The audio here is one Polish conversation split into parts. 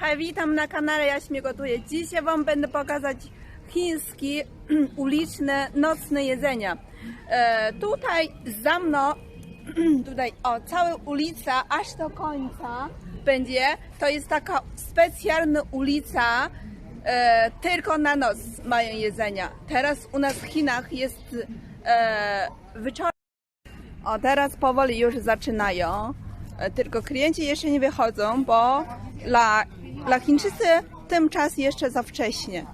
Hej, witam na kanale Jaśmie Gotuje. Dzisiaj Wam będę pokazać chińskie uliczne, nocne jedzenia. E, tutaj za mną, tutaj o, cała ulica aż do końca będzie. To jest taka specjalna ulica, e, tylko na noc mają jedzenia. Teraz u nas w Chinach jest e, wieczorem. O, teraz powoli już zaczynają. E, Tylko klienci jeszcze nie wychodzą, bo dla, dla Chińczycy tym czas jeszcze za wcześnie.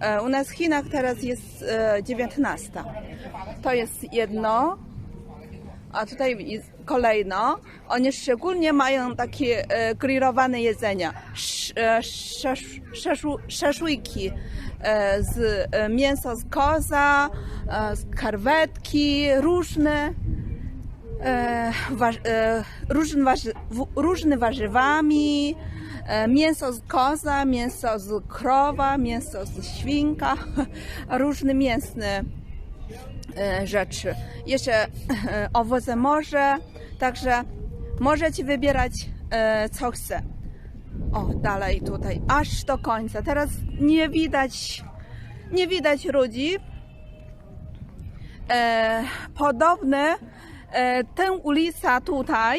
E, U nas w Chinach teraz jest e, 19. To jest jedno. A tutaj jest kolejno. Oni szczególnie mają takie e, grillowane jedzenia. E, szaszłyki e, z e, mięso z koza, e, z karwetki, różne e, warz, e, różne, warzy, różne warzywami, e, mięso z koza, mięso z krowa, mięso z świnka, różne mięsne e, rzeczy. Jeszcze e, owoce morza, także możecie wybierać e, co chce. O, dalej tutaj, aż do końca. Teraz nie widać, nie widać ludzi, e, podobne e, tę ulicę tutaj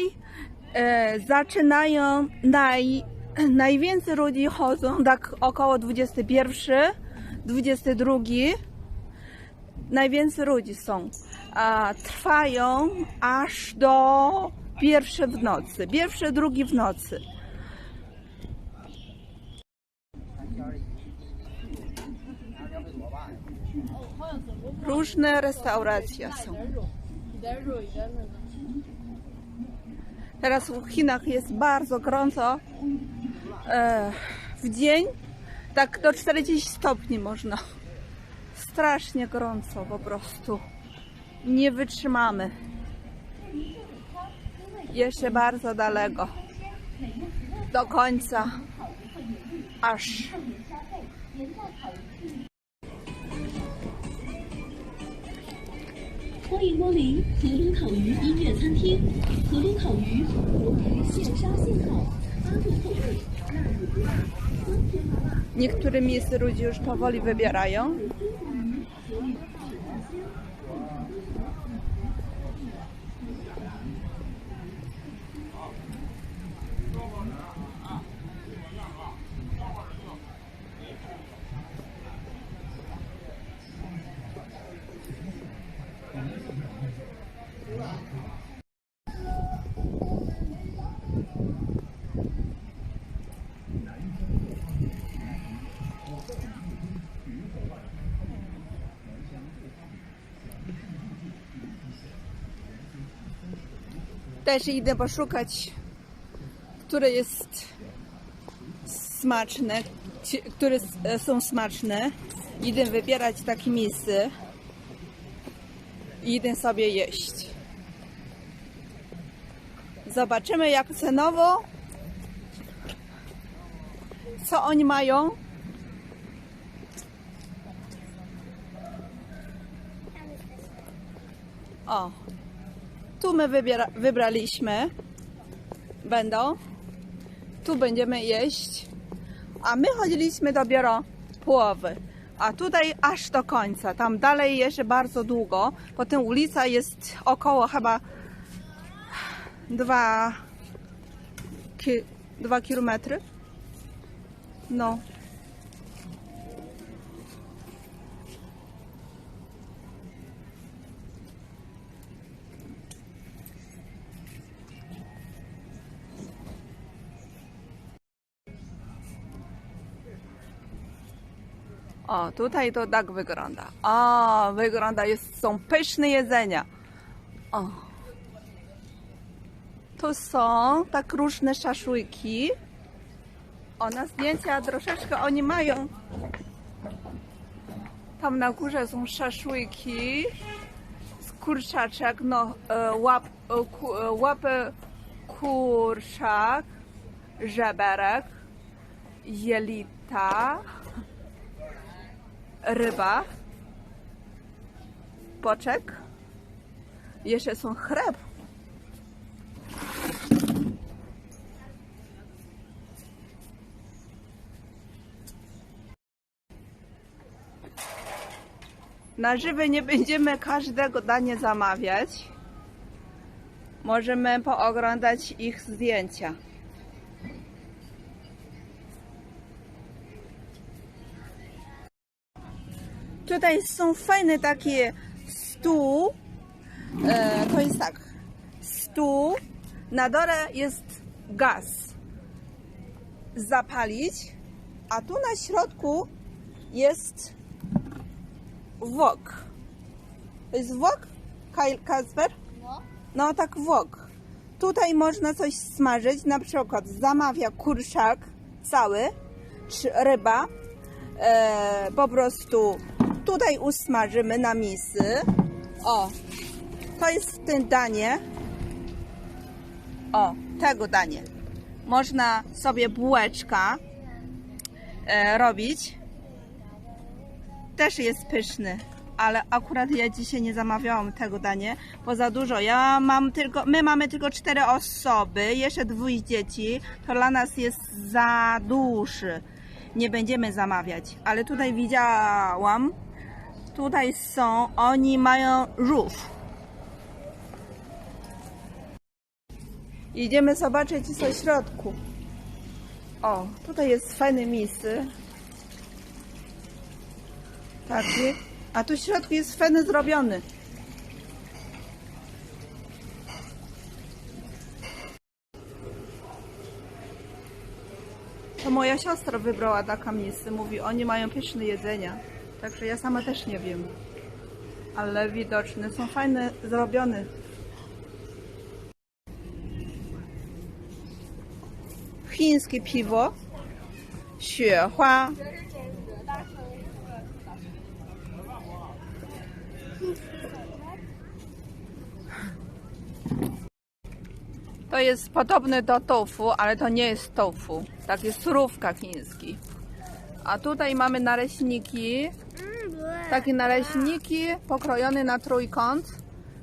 e, zaczynają naj, najwięcej ludzi chodzą tak około 21 22 najwięcej ludzi są. A, trwają aż do pierwsze w nocy. Pierwsze drugi w nocy. Różne restauracje są. Teraz w Chinach jest bardzo gorąco. E, w dzień tak do 40 stopni można. Strasznie gorąco po prostu. Nie wytrzymamy. Jeszcze bardzo daleko. Do końca. Aż. Niektórym miejsce ludzie już powoli wybierają. Też idę poszukać, które jest smaczne, które e, są smaczne. Idę wybierać takie miejsce i idę sobie jeść. Zobaczymy jak cenowo, co oni mają. O, tu my wybraliśmy. Będą. Tu będziemy jeść. A my chodziliśmy dopiero połowy. A tutaj aż do końca. Tam dalej jeszcze bardzo długo. Potem ulica jest około chyba dwa, ki, dwa kilometry. No. O, tutaj to tak wygląda. O, wygląda, jest, są pyszne jedzenia. O. Tu są tak różne szaszłyki. O, na zdjęcia troszeczkę oni mają. Tam na górze są szaszłyki z kurczaczek, no, e, łap, e, ku, e, łapy kurczak, żeberek, jelita ryba, poczek, jeszcze są chleb. Na żywy nie będziemy każdego danie zamawiać. Możemy pooglądać ich zdjęcia. Tutaj są fajne takie stół. E, to jest tak. Stół. Na dole jest gaz. Zapalić. A tu na środku jest wok. To jest wok? Kasper? No. No tak wok. Tutaj można coś smażyć, na przykład zamawia kurczak cały, czy ryba. E, po prostu tutaj usmażymy na misy. O, to jest tym danie. O, tego danie. Można sobie bułeczka e, robić. Też jest pyszny, ale akurat ja dzisiaj nie zamawiałam tego danie, bo za dużo. Ja mam tylko, my mamy tylko cztery osoby, jeszcze dwóch dzieci, to dla nas jest za duży. Nie będziemy zamawiać, ale tutaj widziałam, tutaj są, oni mają roof. Idziemy zobaczyć co w środku. O, tutaj jest fajne misy. Taki. A tu w środku jest fajny zrobiony. To moja siostra wybrała taką misy. Mówi, oni mają pyszne jedzenia. Także ja sama też nie wiem. Ale widoczne, są fajne zrobione. Chińskie piwo. 雪花 To jest podobne do tofu, ale to nie jest tofu. Takie surówka chiński. A tutaj mamy naleśniki. Takie naleśniki pokrojone na trójkąt.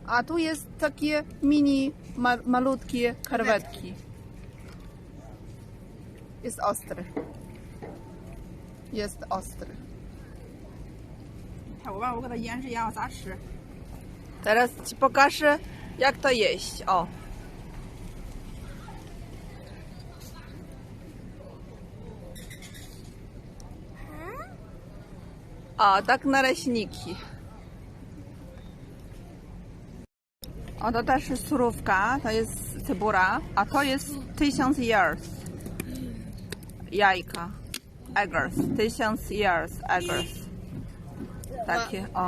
A tu jest takie mini, ma, malutkie krewetki. Jest ostry. Jest ostry. Teraz ci pokażę, jak to jeść. O. O, tak naleśniki. O, to też surówka, to jest cebura, a to jest tysiąc years. Jajka. Eggers. Tysiąc years eggers. Takie, o.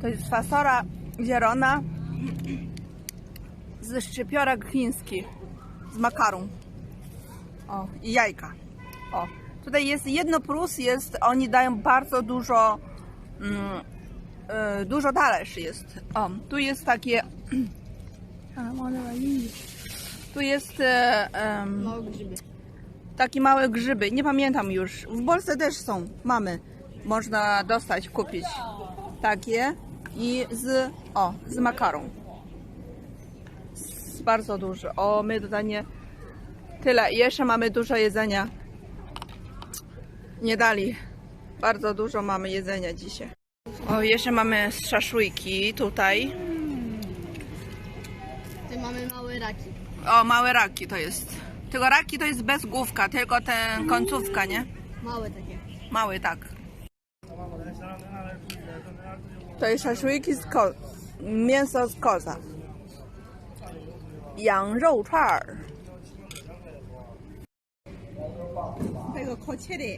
To jest fasola zielona ze szczypiorek chińskich, z makaron. O, i jajka. O, tutaj jest jedno plus, jest, oni dają bardzo dużo, mm, e, dużo talerz jest. O, tu jest takie, tu jest e, em, Małe grzyby. takie małe grzyby, nie pamiętam już. W Polsce też są, mamy. Można dostać, kupić takie i z, o, z makaron. Z bardzo dużo. O, my tutaj nie tyle. Jeszcze mamy dużo jedzenia Nie dali. Bardzo dużo mamy jedzenia dzisiaj. O, jeszcze mamy szaszłyki tutaj. Tutaj mamy małe raki. O, małe raki to jest. Tylko raki to jest bez główka, tylko ten końcówka, nie? Małe takie. Mały, tak. To jest szaszłyki z ko- mięso z koza. 羊肉串儿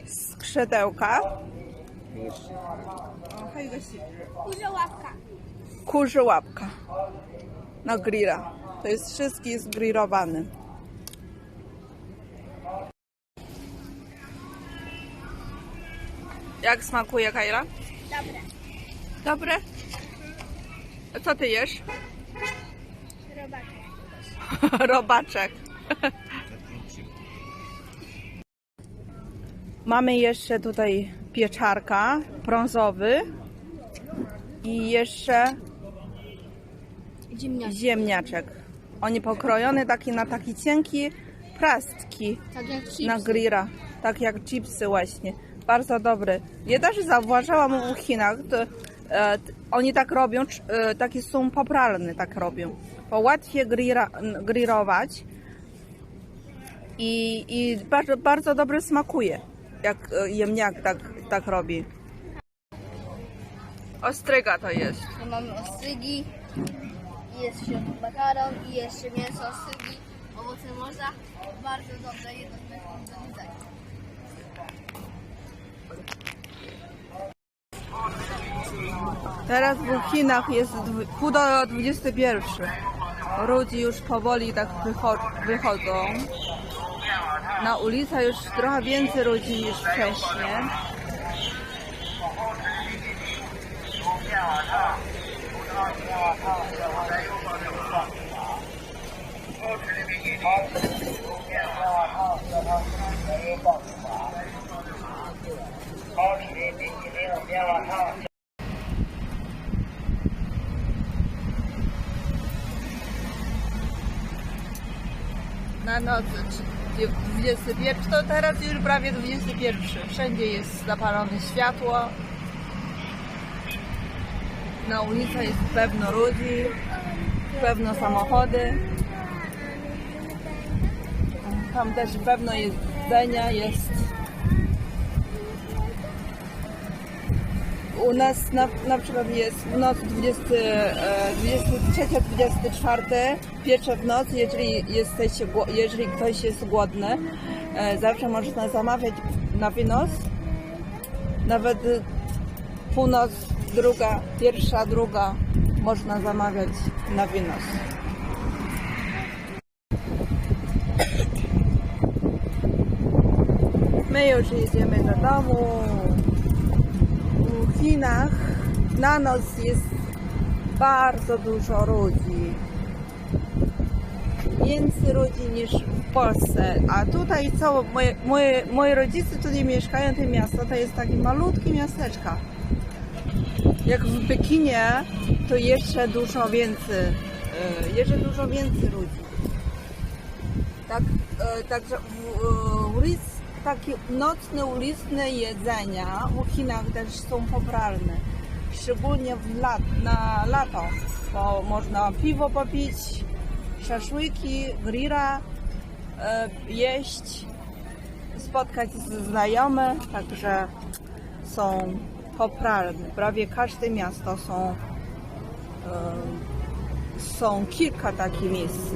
Skrzydełka. Kurzołapka. Kurzołapka. Na grilla. To jest wszystki jest. Jak smakuje Kajra? Dobre. Dobre? A co ty jesz? Robaczek. Robaczek. Mamy jeszcze tutaj pieczarka brązowy i jeszcze Ziemniaki. ziemniaczek. Oni pokrojone taki na taki cienki plastki Tak na grilla, tak jak chipsy właśnie. Bardzo dobry. Ja też zauważyłam w Chinach, to, e, oni tak robią, e, takie są poprawne, tak robią. Bo łatwiej grilla, grillować i, i bardzo, bardzo dobrze smakuje, jak e, jemniak tak, tak robi. Ostryga to jest. Tu mamy ostrygi, jest w środku makaron i jeszcze mięso ostrygi, owoce morza. Bardzo dobre, jedno z. Teraz w Chinach jest dwu- pół do 21. Ludzie już powoli tak wycho- wychodzą. Na ulicę już trochę więcej ludzi niż wcześniej. Na noc 21, to teraz już prawie 21. Wszędzie jest zapalone światło. Na ulicy jest pełno ludzi, pełno samochody. Tam też pewno jedzenia jest. U nas na, na przykład jest w nocy 20, e, 23-24, pierwsze w nocy, jeżeli, jesteście, jeżeli ktoś jest głodny, e, zawsze można zamawiać na wynos. Nawet e, północ, druga, pierwsza, druga można zamawiać na wynos. My już jedziemy do domu. W Chinach na noc jest bardzo dużo ludzi. Więcej ludzi niż w Polsce. A tutaj co, moje, moje, moi rodzice tutaj mieszkają, to miasto to jest takie malutkie miasteczko. Jak w Pekinie, to jeszcze dużo więcej, e, jeszcze dużo więcej ludzi. Tak, e, także w, e, ulic, takie nocne uliczne jedzenia w Chinach też są popularne. Szczególnie w lat, na lato, bo można piwo popić, szaszłyki, grilla e, jeść, spotkać ze znajomych, także są popularne. Prawie każde miasto są, e, są kilka takich miejsc